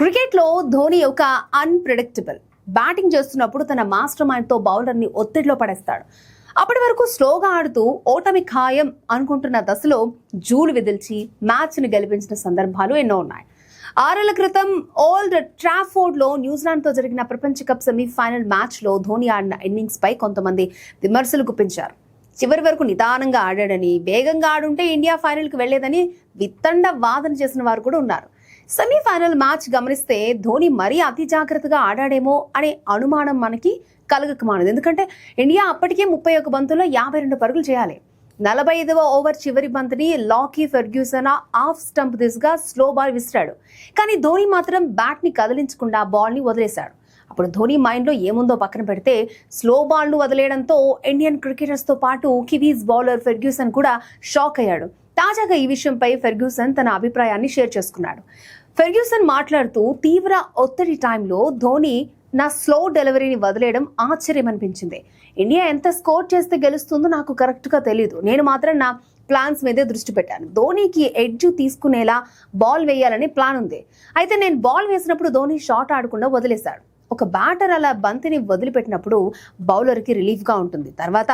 క్రికెట్లో ధోని ఒక unpredictable batting చేస్తున్నప్పుడు తన మాస్టర్ మైండ్తో బౌలర్ని ఒత్తిడిలో పడేస్తాడు. అప్పటి వరకు స్లోగా ఆడుతూ ఓటమి ఖాయం అనుకుంటున్న దశలో జూలు విదిల్చి మ్యాచ్ని గెలిపించిన సందర్భాలు ఎన్నో ఉన్నాయి. ఆరేళ్ళ క్రితం ఓల్డ్ ట్రాఫోర్డ్లో న్యూజిలాండ్తో జరిగిన ప్రపంచ కప్ సెమీఫైనల్ మ్యాచ్లో ధోని ఆడిన ఇన్నింగ్స్ పై కొంతమంది విమర్శలు గుప్పించారు. చివరి వరకు నిదానంగా ఆడాడని వేగంగా ఆడుంటే ఇండియా ఫైనల్కి వెళ్ళేదని విత్తండ వాదన చేసిన వారు కూడా ఉన్నారు. సెమీఫైనల్ మ్యాచ్ గమనిస్తే ధోని మరీ అతి జాగ్రత్తగా ఆడాడేమో అనే అనుమానం మనకి కలగక మానదు ఎందుకంటే ఇండియా అప్పటికే ముప్పై ఒక బంతుల్లో యాభై రెండు పరుగులు చేయాలి. నలభై ఐదవ ఓవర్ చివరి బంతిని లాకీ ఫెర్గ్యూసన్ ఆఫ్ స్టంప్ దిశగా స్లో బాల్ విసిరాడు. కానీ ధోని మాత్రం బ్యాట్ని కదిలించకుండా బాల్ని వదిలేశాడు. అప్పుడు ధోని మైండ్లో ఏముందో పక్కన పెడితే స్లో బాల్ను వదిలేయడంతో ఇండియన్ క్రికెటర్స్తో పాటు కివీస్ బౌలర్ ఫెర్గ్యూసన్ కూడా షాక్ అయ్యాడు. తాజాగా ఈ విషయంపై ఫెర్గ్యూసన్ తన అభిప్రాయాన్ని షేర్ చేసుకున్నాడు. ఫెర్గ్యూసన్ మాట్లాడుతూ తీవ్ర ఒత్తిడి టైంలో ధోని నా స్లో డెలివరీని వదిలేయడం ఆశ్చర్యం అనిపించింది ఇండియా ఎంత స్కోర్ చేస్తే గెలుస్తుందో నాకు కరెక్ట్గా తెలియదు నేను మాత్రం నా ప్లాన్స్ మీదే దృష్టి పెట్టాను. ధోనీకి ఎడ్జ్ తీసుకునేలా బాల్ వేయాలని ప్లాన్ ఉంది. అయితే నేను బాల్ వేసినప్పుడు ధోని షాట్ ఆడకుండా వదిలేశాడు. ఒక బ్యాటర్ అలా బంతిని వదిలిపెట్టినప్పుడు బౌలర్కి రిలీఫ్గా ఉంటుంది. తర్వాత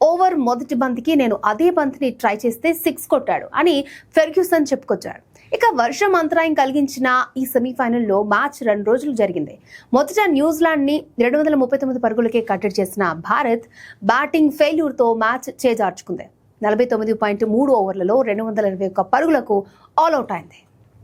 ఓవర్ మొదటి బంతికి నేను అదే బంతిని ట్రై చేస్తే సిక్స్ కొట్టాడు అని ఫెర్గ్యూసన్ చెప్పుకొచ్చాడు. ఇక వర్షం అంతరాయం కలిగించిన ఈ సెమీఫైనల్లో మ్యాచ్ రెండు రోజులు జరిగింది. మొదట న్యూజిలాండ్ని రెండు వందల ముప్పై తొమ్మిది పరుగులకే కట్టడి చేసిన భారత్ బ్యాటింగ్ ఫెయిల్యూర్తో మ్యాచ్ చేజార్చుకుంది. నలభై తొమ్మిది పాయింట్ మూడు ఓవర్లలో రెండు వందల ఇరవై ఒక్క పరుగులకు ఆల్అవుట్ అయింది.